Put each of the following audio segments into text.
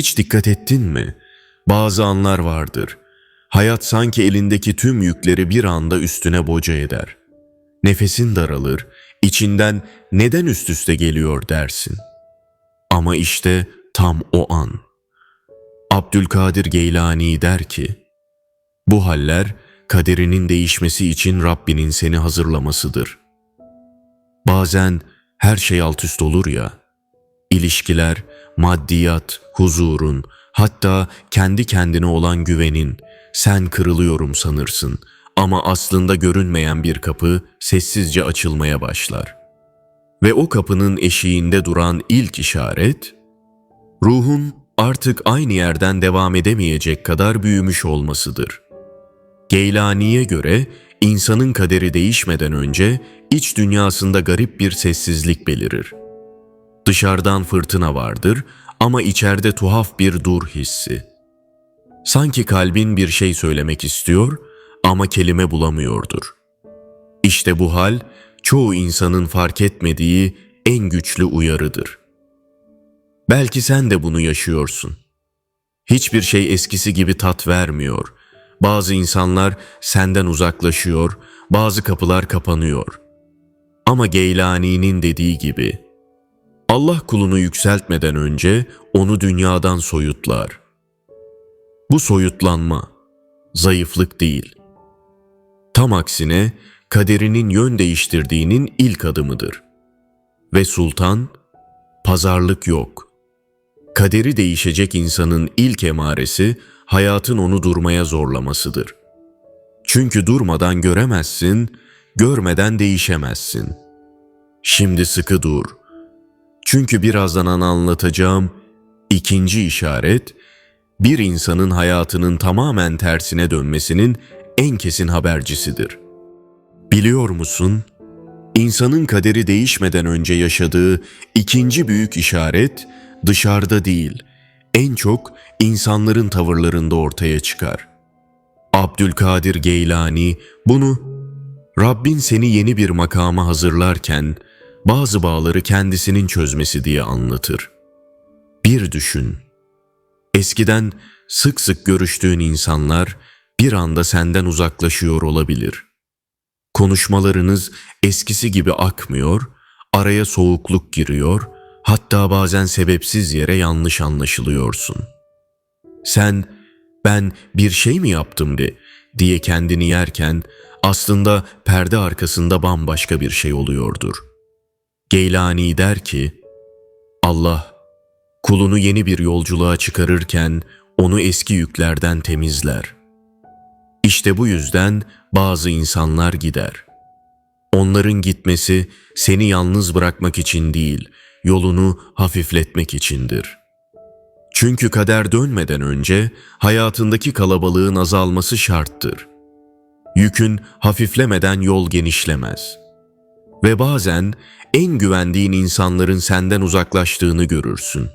Hiç dikkat ettin mi? Bazı anlar vardır. Hayat sanki elindeki tüm yükleri bir anda üstüne boca eder. Nefesin daralır, içinden neden üst üste geliyor dersin. Ama işte tam o an. Abdülkadir Geylani der ki, bu haller kaderinin değişmesi için Rabbinin seni hazırlamasıdır. Bazen her şey alt üst olur ya, ilişkiler, maddiyat, huzurun, hatta kendi kendine olan güvenin, sen kırılıyorum sanırsın ama aslında görünmeyen bir kapı sessizce açılmaya başlar. Ve o kapının eşiğinde duran ilk işaret, ruhun artık aynı yerden devam edemeyecek kadar büyümüş olmasıdır. Geylani'ye göre insanın kaderi değişmeden önce iç dünyasında garip bir sessizlik belirir. Dışarıdan fırtına vardır ama içeride tuhaf bir dur hissi. Sanki kalbin bir şey söylemek istiyor ama kelime bulamıyordur. İşte bu hal çoğu insanın fark etmediği en güçlü uyarıdır. Belki sen de bunu yaşıyorsun. Hiçbir şey eskisi gibi tat vermiyor. Bazı insanlar senden uzaklaşıyor, bazı kapılar kapanıyor. Ama Geylani'nin dediği gibi, Allah kulunu yükseltmeden önce onu dünyadan soyutlar. Bu soyutlanma, zayıflık değil. Tam aksine kaderinin yön değiştirdiğinin ilk adımıdır. Ve sultan, pazarlık yok. Kaderi değişecek insanın ilk emaresi hayatın onu durmaya zorlamasıdır. Çünkü durmadan göremezsin, görmeden değişemezsin. Şimdi sıkı dur. Çünkü birazdan anlatacağım ikinci işaret, bir insanın hayatının tamamen tersine dönmesinin en kesin habercisidir. Biliyor musun? İnsanın kaderi değişmeden önce yaşadığı ikinci büyük işaret dışarıda değil, en çok insanların tavırlarında ortaya çıkar. Abdülkadir Geylani bunu Rabbin seni yeni bir makama hazırlarken bazı bağları kendisinin çözmesi diye anlatır. Bir düşün. Eskiden sık sık görüştüğün insanlar bir anda senden uzaklaşıyor olabilir. Konuşmalarınız eskisi gibi akmıyor, araya soğukluk giriyor, hatta bazen sebepsiz yere yanlış anlaşılıyorsun. Sen ben bir şey mi yaptım de diye kendini yerken aslında perde arkasında bambaşka bir şey oluyordur. Geylani der ki, Allah kulunu yeni bir yolculuğa çıkarırken onu eski yüklerden temizler. İşte bu yüzden bazı insanlar gider. Onların gitmesi seni yalnız bırakmak için değil, yolunu hafifletmek içindir. Çünkü kader dönmeden önce hayatındaki kalabalığın azalması şarttır. Yükün hafiflemeden yol genişlemez. Ve bazen en güvendiğin insanların senden uzaklaştığını görürsün.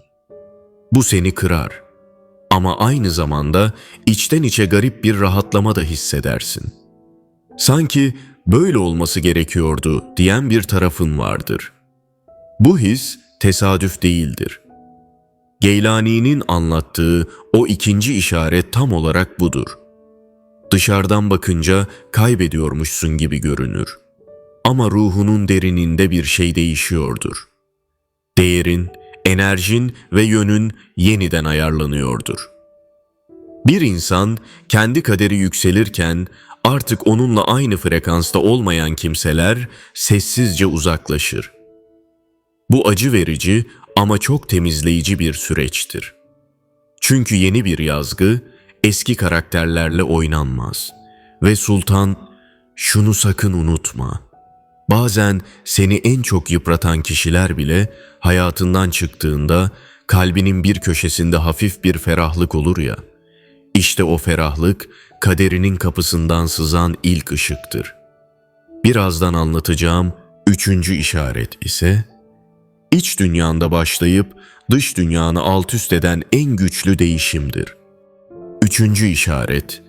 Bu seni kırar. Ama aynı zamanda içten içe garip bir rahatlama da hissedersin. Sanki böyle olması gerekiyordu diyen bir tarafın vardır. Bu his tesadüf değildir. Geylani'nin anlattığı o ikinci işaret tam olarak budur. Dışarıdan bakınca kaybediyormuşsun gibi görünür. Ama ruhunun derininde bir şey değişiyordur. Değerin, enerjin ve yönün yeniden ayarlanıyordur. Bir insan kendi kaderi yükselirken artık onunla aynı frekansta olmayan kimseler sessizce uzaklaşır. Bu acı verici ama çok temizleyici bir süreçtir. Çünkü yeni bir yazgı eski karakterlerle oynanmaz ve sultan şunu sakın unutma. Bazen seni en çok yıpratan kişiler bile hayatından çıktığında kalbinin bir köşesinde hafif bir ferahlık olur ya. İşte o ferahlık kaderinin kapısından sızan ilk ışıktır. Birazdan anlatacağım üçüncü işaret ise iç dünyanda başlayıp dış dünyanı alt üst eden en güçlü değişimdir. Üçüncü işaret.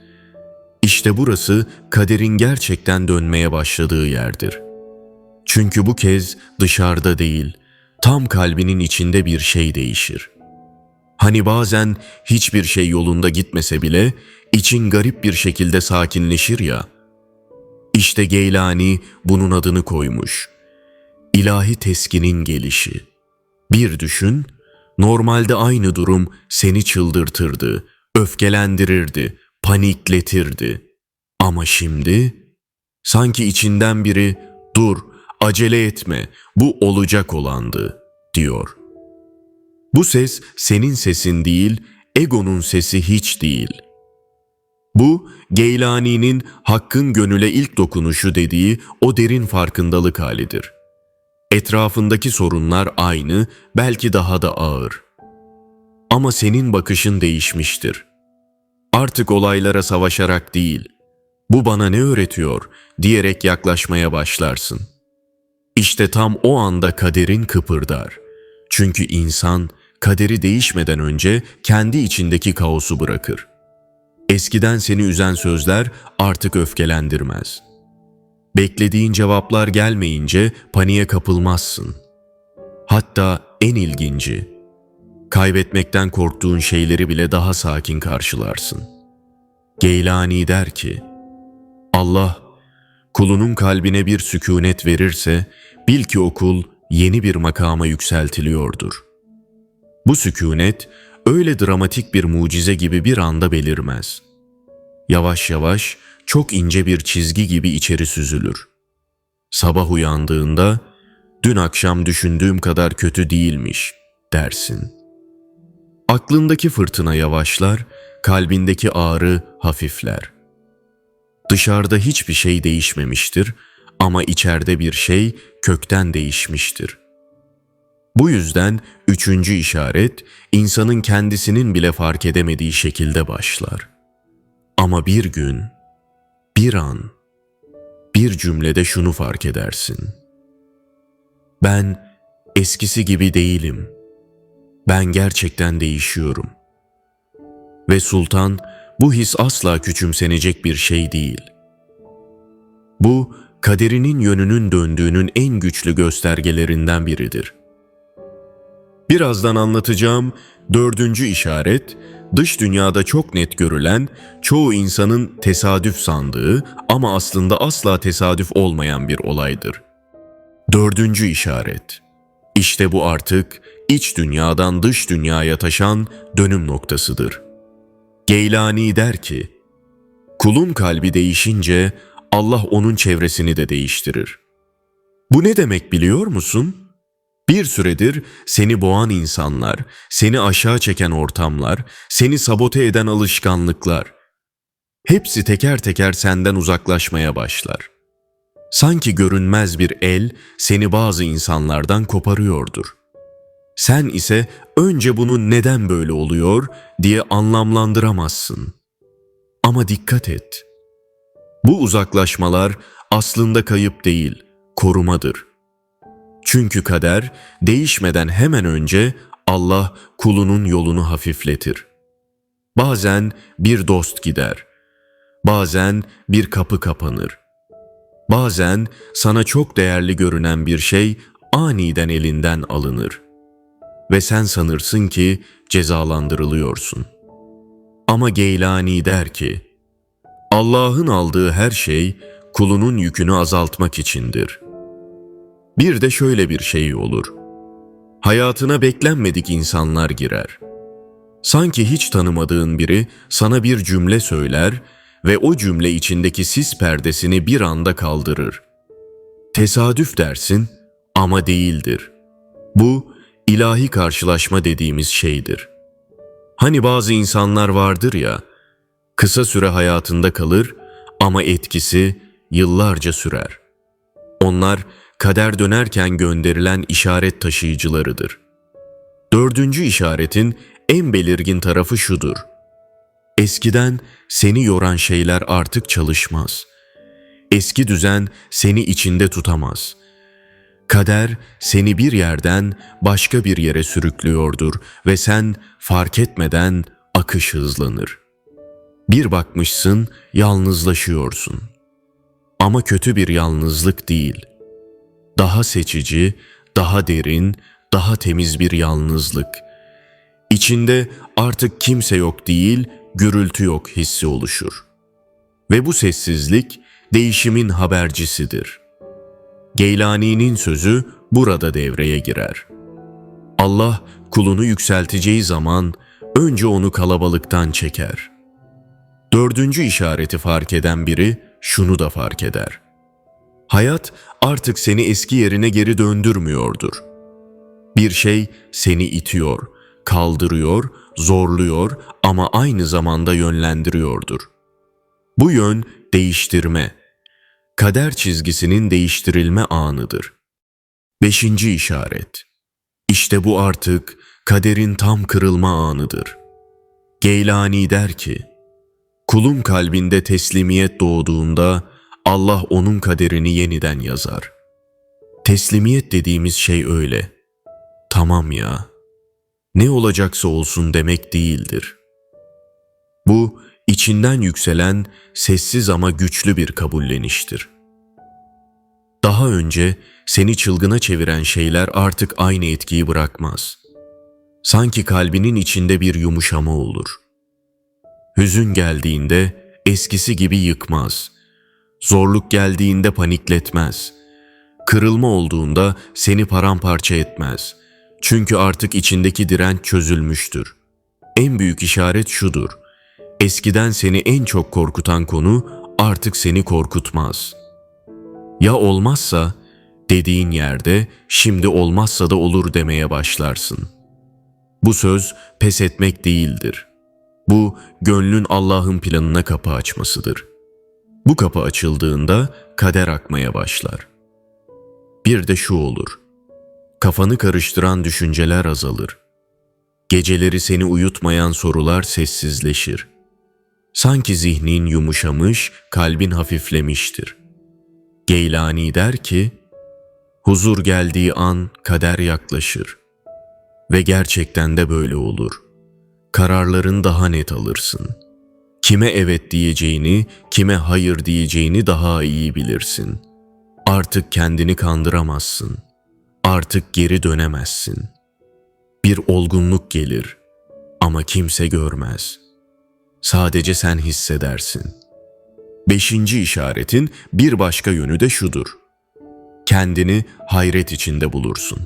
İşte burası kaderin gerçekten dönmeye başladığı yerdir. Çünkü bu kez dışarıda değil, tam kalbinin içinde bir şey değişir. Hani bazen hiçbir şey yolunda gitmese bile için garip bir şekilde sakinleşir ya. İşte Geylani bunun adını koymuş. İlahi teskinin gelişi. Bir düşün, normalde aynı durum seni çıldırtırdı, öfkelendirirdi, panikletirdi. Ama şimdi sanki içinden biri dur, acele etme, bu olacak olandı diyor. Bu ses senin sesin değil, egonun sesi hiç değil. Bu Geylani'nin hakkın gönüle ilk dokunuşu dediği o derin farkındalık halidir. Etrafındaki sorunlar aynı, belki daha da ağır. Ama senin bakışın değişmiştir. Artık olaylara savaşarak değil, bu bana ne öğretiyor diyerek yaklaşmaya başlarsın. İşte tam o anda kaderin kıpırdar. Çünkü insan kaderi değişmeden önce kendi içindeki kaosu bırakır. Eskiden seni üzen sözler artık öfkelendirmez. Beklediğin cevaplar gelmeyince paniğe kapılmazsın. Hatta en ilginci, kaybetmekten korktuğun şeyleri bile daha sakin karşılarsın. Geylani der ki, Allah kulunun kalbine bir sükunet verirse bil ki o kul yeni bir makama yükseltiliyordur. Bu sükunet öyle dramatik bir mucize gibi bir anda belirmez. Yavaş yavaş çok ince bir çizgi gibi içeri süzülür. Sabah uyandığında dün akşam düşündüğüm kadar kötü değilmiş dersin. Aklındaki fırtına yavaşlar, kalbindeki ağrı hafifler. Dışarıda hiçbir şey değişmemiştir ama içeride bir şey kökten değişmiştir. Bu yüzden üçüncü işaret insanın kendisinin bile fark edemediği şekilde başlar. Ama bir gün, bir an, bir cümlede şunu fark edersin. Ben eskisi gibi değilim. Ben gerçekten değişiyorum. Ve sultan bu his asla küçümsenecek bir şey değil. Bu kaderinin yönünün döndüğünün en güçlü göstergelerinden biridir. Birazdan anlatacağım dördüncü işaret, dış dünyada çok net görülen, çoğu insanın tesadüf sandığı ama aslında asla tesadüf olmayan bir olaydır. Dördüncü işaret. İşte bu artık iç dünyadan dış dünyaya taşan dönüm noktasıdır. Geylani der ki, kulun kalbi değişince Allah onun çevresini de değiştirir. Bu ne demek biliyor musun?'' Bir süredir seni boğan insanlar, seni aşağı çeken ortamlar, seni sabote eden alışkanlıklar. Hepsi teker teker senden uzaklaşmaya başlar. Sanki görünmez bir el seni bazı insanlardan koparıyordur. Sen ise önce bunun neden böyle oluyor diye anlamlandıramazsın. Ama dikkat et. Bu uzaklaşmalar aslında kayıp değil, korumadır.'' Çünkü kader değişmeden hemen önce Allah kulunun yolunu hafifletir. Bazen bir dost gider. Bazen bir kapı kapanır. Bazen sana çok değerli görünen bir şey aniden elinden alınır. Ve sen sanırsın ki cezalandırılıyorsun. Ama Geylani der ki, Allah'ın aldığı her şey kulunun yükünü azaltmak içindir.'' Bir de şöyle bir şey olur. Hayatına beklenmedik insanlar girer. Sanki hiç tanımadığın biri sana bir cümle söyler ve o cümle içindeki sis perdesini bir anda kaldırır. Tesadüf dersin ama değildir. Bu ilahi karşılaşma dediğimiz şeydir. Hani bazı insanlar vardır ya, kısa süre hayatında kalır ama etkisi yıllarca sürer. Onlar kader dönerken gönderilen işaret taşıyıcılarıdır. Dördüncü işaretin en belirgin tarafı şudur. Eskiden seni yoran şeyler artık çalışmaz. Eski düzen seni içinde tutamaz. Kader seni bir yerden başka bir yere sürüklüyordur ve sen fark etmeden akış hızlanır. Bir bakmışsın yalnızlaşıyorsun. Ama kötü bir yalnızlık değil.'' daha seçici, daha derin, daha temiz bir yalnızlık. İçinde artık kimse yok değil, gürültü yok hissi oluşur. Ve bu sessizlik değişimin habercisidir. Geylani'nin sözü burada devreye girer. Allah kulunu yükselteceği zaman önce onu kalabalıktan çeker. Dördüncü işareti fark eden biri şunu da fark eder. Hayat artık seni eski yerine geri döndürmüyordur. Bir şey seni itiyor, kaldırıyor, zorluyor ama aynı zamanda yönlendiriyordur. Bu yön değiştirme, kader çizgisinin değiştirilme anıdır. Beşinci işaret. İşte bu artık kaderin tam kırılma anıdır. Geylani der ki, kulun kalbinde teslimiyet doğduğunda Allah onun kaderini yeniden yazar. Teslimiyet dediğimiz şey öyle. Tamam ya. Ne olacaksa olsun demek değildir. Bu içinden yükselen sessiz ama güçlü bir kabulleniştir. Daha önce seni çılgına çeviren şeyler artık aynı etkiyi bırakmaz. Sanki kalbinin içinde bir yumuşama olur. Hüzün geldiğinde eskisi gibi yıkmaz. Zorluk geldiğinde panikletmez. Kırılma olduğunda seni paramparça etmez. Çünkü artık içindeki direnç çözülmüştür. En büyük işaret şudur. Eskiden seni en çok korkutan konu artık seni korkutmaz. Ya olmazsa dediğin yerde şimdi olmazsa da olur demeye başlarsın. Bu söz pes etmek değildir. Bu gönlün Allah'ın planına kapı açmasıdır. Bu kapı açıldığında kader akmaya başlar. Bir de şu olur. Kafanı karıştıran düşünceler azalır. Geceleri seni uyutmayan sorular sessizleşir. Sanki zihnin yumuşamış, kalbin hafiflemiştir. Geylani der ki, huzur geldiği an kader yaklaşır. Ve gerçekten de böyle olur. Kararların daha net alırsın. Kime evet diyeceğini, kime hayır diyeceğini daha iyi bilirsin. Artık kendini kandıramazsın. Artık geri dönemezsin. Bir olgunluk gelir ama kimse görmez. Sadece sen hissedersin. Beşinci işaretin bir başka yönü de şudur. Kendini hayret içinde bulursun.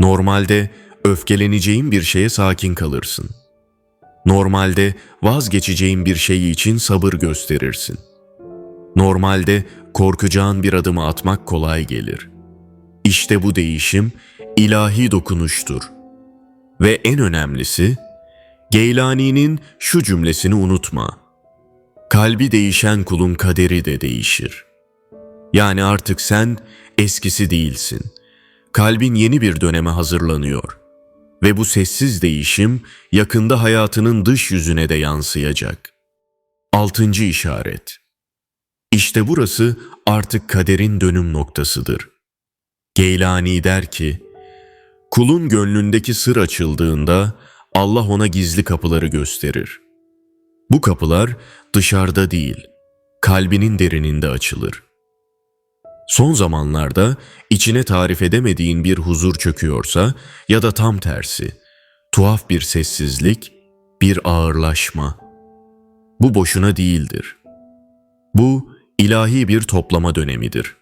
Normalde öfkeleneceğin bir şeye sakin kalırsın. Normalde vazgeçeceğin bir şey için sabır gösterirsin. Normalde korkacağın bir adımı atmak kolay gelir. İşte bu değişim ilahi dokunuştur. Ve en önemlisi, Geylani'nin şu cümlesini unutma. Kalbi değişen kulun kaderi de değişir. Yani artık sen eskisi değilsin. Kalbin yeni bir döneme hazırlanıyor. Ve bu sessiz değişim yakında hayatının dış yüzüne de yansıyacak. Altıncı işaret. İşte burası artık kaderin dönüm noktasıdır. Geylani der ki, kulun gönlündeki sır açıldığında Allah ona gizli kapıları gösterir. Bu kapılar dışarıda değil, kalbinin derininde açılır. Son zamanlarda içine tarif edemediğin bir huzur çöküyorsa ya da tam tersi, tuhaf bir sessizlik, bir ağırlaşma. Bu boşuna değildir. Bu ilahi bir toplama dönemidir.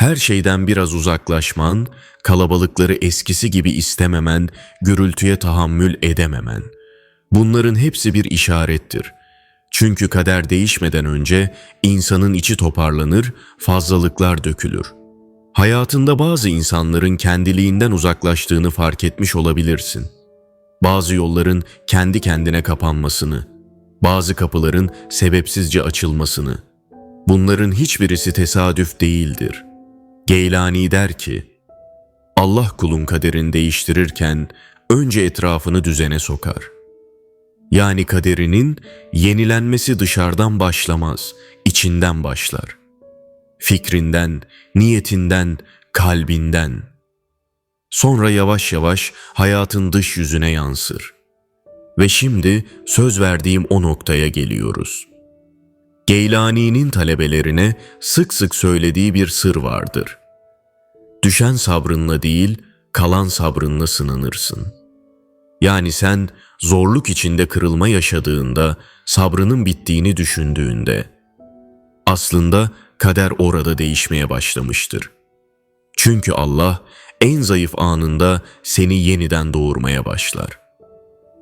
Her şeyden biraz uzaklaşman, kalabalıkları eskisi gibi istememen, gürültüye tahammül edememen. Bunların hepsi bir işarettir. Çünkü kader değişmeden önce insanın içi toparlanır, fazlalıklar dökülür. Hayatında bazı insanların kendiliğinden uzaklaştığını fark etmiş olabilirsin. Bazı yolların kendi kendine kapanmasını, bazı kapıların sebepsizce açılmasını. Bunların hiçbirisi tesadüf değildir. Geylani der ki, Allah kulun kaderini değiştirirken önce etrafını düzene sokar.'' Yani kaderinin yenilenmesi dışarıdan başlamaz, içinden başlar. Fikrinden, niyetinden, kalbinden. Sonra yavaş yavaş hayatın dış yüzüne yansır. Ve şimdi söz verdiğim o noktaya geliyoruz. Geylani'nin talebelerine sık sık söylediği bir sır vardır. Düşen sabrınla değil, kalan sabrınla sınanırsın.'' Yani sen zorluk içinde kırılma yaşadığında, sabrının bittiğini düşündüğünde, aslında kader orada değişmeye başlamıştır. Çünkü Allah en zayıf anında seni yeniden doğurmaya başlar.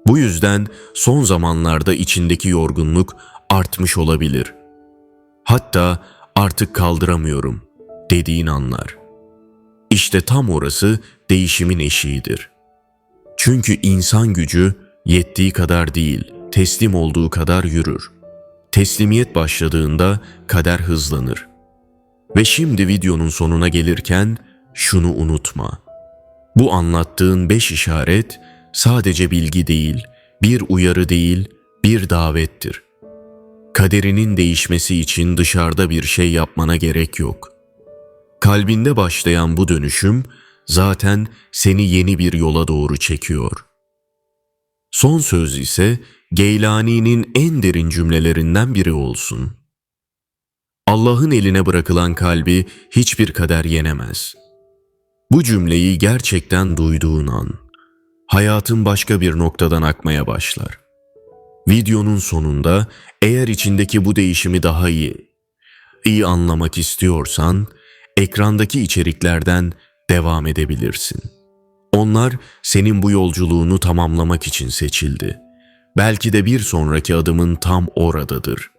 Bu yüzden son zamanlarda içindeki yorgunluk artmış olabilir. Hatta artık kaldıramıyorum dediğin anlar. İşte tam orası değişimin eşiğidir. Çünkü insan gücü yettiği kadar değil, teslim olduğu kadar yürür. Teslimiyet başladığında kader hızlanır. Ve şimdi videonun sonuna gelirken şunu unutma. Bu anlattığın beş işaret sadece bilgi değil, bir uyarı değil, bir davettir. Kaderinin değişmesi için dışarıda bir şey yapmana gerek yok. Kalbinde başlayan bu dönüşüm zaten seni yeni bir yola doğru çekiyor. Son söz ise Geylani'nin en derin cümlelerinden biri olsun. Allah'ın eline bırakılan kalbi hiçbir kader yenemez. Bu cümleyi gerçekten duyduğun an, hayatın başka bir noktadan akmaya başlar. Videonun sonunda eğer içindeki bu değişimi daha iyi, iyi anlamak istiyorsan, ekrandaki içeriklerden devam edebilirsin. Onlar senin bu yolculuğunu tamamlamak için seçildi. Belki de bir sonraki adımın tam oradadır.''